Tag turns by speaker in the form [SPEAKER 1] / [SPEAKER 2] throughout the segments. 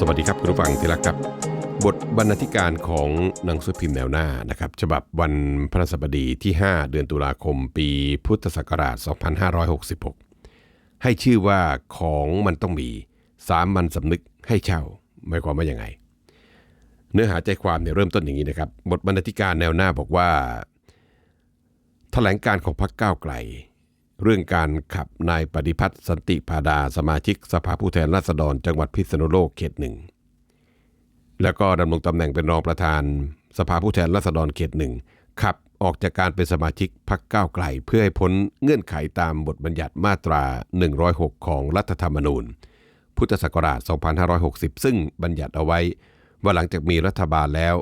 [SPEAKER 1] สวัสดีครับคุณผู้ฟังที่รักครับ บทบรรณาธิการของหนังสือพิมพ์แนวหน้านะครับ ฉบับวันพฤหัสบดีที่ 5 เดือนตุลาคม ปีพุทธศักราช 2566 ให้ชื่อว่าของมันต้องมีสามัญสำนึกให้เช่าหมายความว่ายังไง เนื้อหาใจความเนี่ยเริ่มต้นอย่างนี้นะครับ บทบรรณาธิการแนวหน้าบอกว่าแถลงการของพรรคก้าวไกล เรื่องการขับนายปฏิพัฒน์สันติพาดาสมาชิกสภาผู้แทนราษฎรจังหวัดพิษณุโลกเขตหนึ่งแล้วก็ดำรงตำแหน่งเป็นรองประธาน สภาผู้แทนราษฎรเขตหนึ่งขับออกจากการเป็นสมาชิกพรรคก้าวไกล เพื่อให้พ้นเงื่อนไขตามบทบัญญัติมาตรา 106 ของรัฐธรรมนูญ พุทธศักราช 2560 ซึ่งบัญญัติเอาไว้ว่าหลังจากมีรัฐบาลแล้ว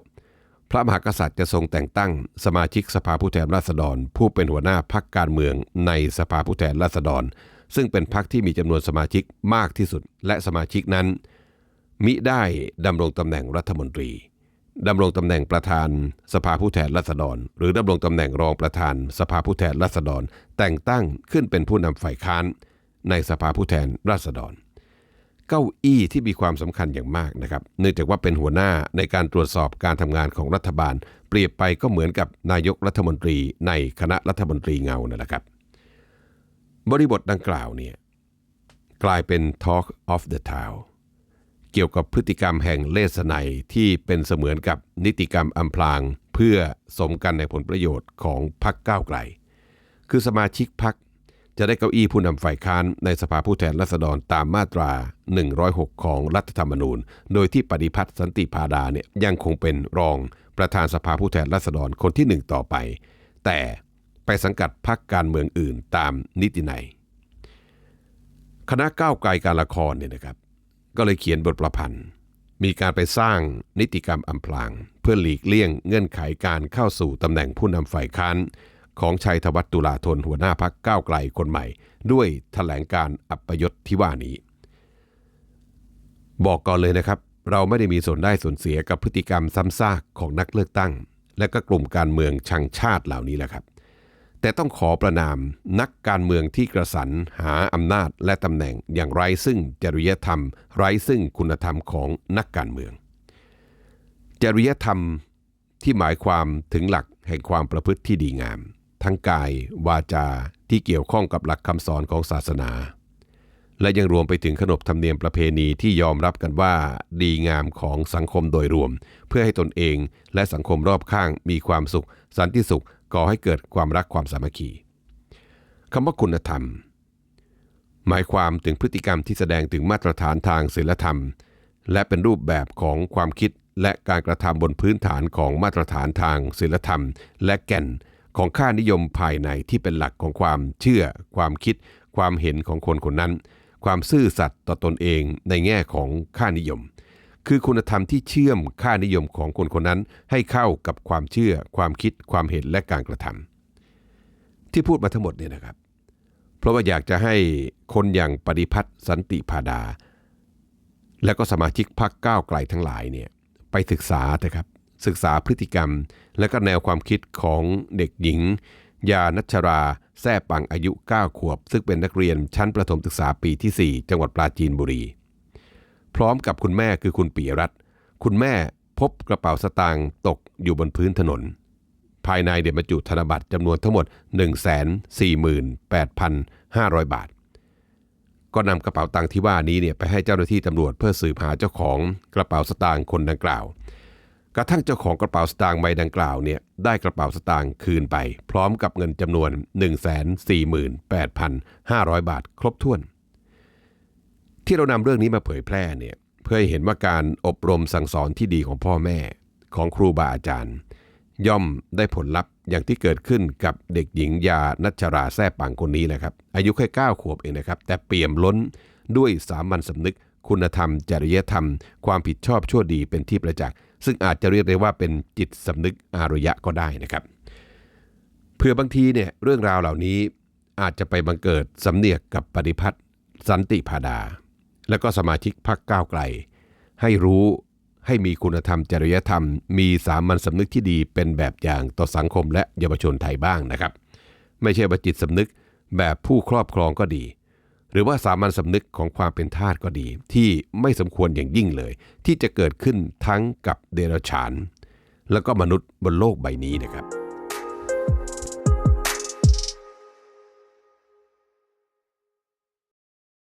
[SPEAKER 1] ระมหากษัตริย์จะทรงแต่งตั้ง สมาชิกสภาผู้แทนราษฎร ผู้เป็นหัวหน้าพรรคการเมืองในสภาผู้แทนราษฎร ซึ่งเป็นพรรคที่มีจำนวนสมาชิกมากที่สุด และสมาชิกนั้น มิได้ดำรงตำแหน่งรัฐมนตรีดำรงตำแหน่งประธานสภาผู้แทนราษฎร หรือดำรงตำแหน่งรองประธาน สภาผู้แทนราษฎร แต่งตั้งขึ้นเป็นผู้นำฝ่ายค้าน ในสภาผู้แทนราษฎร เก้าอี้ที่มีความสำคัญอย่างมากนะครับเนื่องจากว่าเป็นหัวหน้าในการตรวจสอบการทำงานของรัฐบาล เปรียบไปก็เหมือนกับนายกรัฐมนตรีในคณะรัฐมนตรีเงานั่นแหละครับ บริบทดังกล่าวเนี่ยกลายเป็น Talk of the Town เกี่ยวกับพฤติกรรมแห่งเลสไนที่เป็นเสมือนกับนิติกรรมอำพราง เพื่อสมกันในผลประโยชน์ของพรรคก้าวไกล คือสมาชิกพรรค จะได้เก้าอี้ผู้นำฝ่ายค้านในสภาผู้แทนราษฎรตามมาตรา 106 ของรัฐธรรมนูญ โดยที่ปฏิพัฒน์สันติพาดาเนี่ยยังคงเป็นรองประธานสภาผู้แทนราษฎรคนที่หนึ่งต่อไป แต่ไปสังกัดพรรคการเมืองอื่นตามนิตินัยคณะก้าวไกลการละครเนี่ยนะครับ ก็เลยเขียนบทประพันธ์ มีการไปสร้างนิติกรรมอำพราง เพื่อหลีกเลี่ยงเงื่อนไขการเข้าสู่ตำแหน่งผู้นำฝ่ายค้าน ของชัยธวัฒน์ตุลาธนหัวหน้าพักก้าวไกลคนใหม่ ด้วยแถลงการอัปยศที่ว่านี้ บอกก่อนเลยนะครับ เราไม่ได้มีส่วนได้ส่วนเสียกับพฤติกรรมซ้ำซากของนักเลือกตั้ง และก็กลุ่มการเมืองชังชาติเหล่านี้แหละครับ แต่ต้องขอประนามนักการเมืองที่กระสันหาอำนาจและตำแหน่งอย่างไร้ซึ่งจริยธรรม ไร้ซึ่งคุณธรรมของนักการเมือง จริยธรรมที่หมายความถึงหลักแห่งความประพฤติที่ดีงาม ทั้งกายวาจาที่เกี่ยวข้องกับหลักคำสอนของศาสนา และยังรวมไปถึงขนบธรรมเนียมประเพณีที่ยอมรับกันว่าดีงามของสังคมโดยรวม เพื่อให้ตนเองและสังคมรอบข้างมีความสุข สันติสุขก่อให้เกิดความรักความสามัคคีคำว่าคุณธรรม หมายความถึงพฤติกรรมที่แสดงถึงมาตรฐานทางศีลธรรม และเป็นรูปแบบของความคิดและการกระทำบนพื้นฐานของมาตรฐานทางศีลธรรม และแก่น ของค่านิยมภายในที่เป็นหลักของความเชื่อ ความคิด ความเห็นของคนคนนั้น ความซื่อสัตย์ต่อตนเองในแง่ของค่านิยม คือคุณธรรมที่เชื่อมค่านิยมของคนคนนั้น ให้เข้ากับความเชื่อ ความคิด ความเห็นและการกระทำที่พูดมาทั้งหมดเนี่ยนะครับ เพราะว่าอยากจะให้คนอย่างปฏิพัฒน์สันติพาดา และก็สมาชิกพรรคก้าวไกลทั้งหลายเนี่ยไปศึกษาเถอะครับ ศึกษาพฤติกรรม และก็แนวความคิดของเด็กหญิง ยานัชราแซ่ปังอายุ 9 ขวบ ซึ่งเป็นนักเรียนชั้นประถมศึกษาปีที่ 4 จังหวัดปราจีนบุรี พร้อมกับคุณแม่คือคุณปียรัตน์คุณแม่พบกระเป๋าสตางค์ตกอยู่บนพื้นถนน ภายในเดบรรจุธนบัตรจำนวนทั้งหมด 148,500 บาท ก็นำกระเป๋าตังค์ที่ว่านี้เนี่ยไปให้เจ้าหน้าที่ตำรวจเพื่อสืบหาเจ้าของกระเป๋าสตางค์คนดังกล่าว กระทั่งเจ้าของกระเป๋าสตางค์ใบดังกล่าวเนี่ยได้กระเป๋าสตางค์คืนไป พร้อมกับเงินจำนวน 148,500 บาทครบถ้วน ที่เรานำเรื่องนี้มาเผยแพร่เนี่ยเพื่อให้เห็นว่าการอบรมสั่งสอนที่ดีของพ่อแม่ของครูบาอาจารย์ ย่อมได้ผลลัพธ์อย่างที่เกิดขึ้นกับเด็กหญิงยานัชราแซ่ปังคนนี้นะครับ อายุแค่9ขวบเองนะครับ แต่เปี่ยมล้นด้วยสามัญสำนึก คุณธรรม จริยธรรม ความผิดชอบชั่วดีเป็นที่ประจักษ์ ซึ่งอาจจะเรียกได้ว่าเป็นจิตสำนึกอารยะก็ได้นะครับเพื่อบางทีเนี่ยเรื่องราวเหล่านี้อาจจะไปบังเกิดสำเนียกกับปฏิพัฒน์สันติพาดา และก็สมาชิกพรรคก้าวไกล ให้รู้ให้มีคุณธรรมจริยธรรม มีสามัญสำนึกที่ดีเป็นแบบอย่างต่อสังคมและเยาวชนไทยบ้างนะครับ ไม่ใช่ว่าจิตสำนึกแบบผู้ครอบครองก็ดี หรือว่าสามัญสำนึกของความเป็นทาสก็ดี ที่ไม่สมควรอย่างยิ่งเลย ที่จะเกิดขึ้นทั้งกับเดรัจฉาน แล้วก็มนุษย์บนโลกใบนี้นะครับ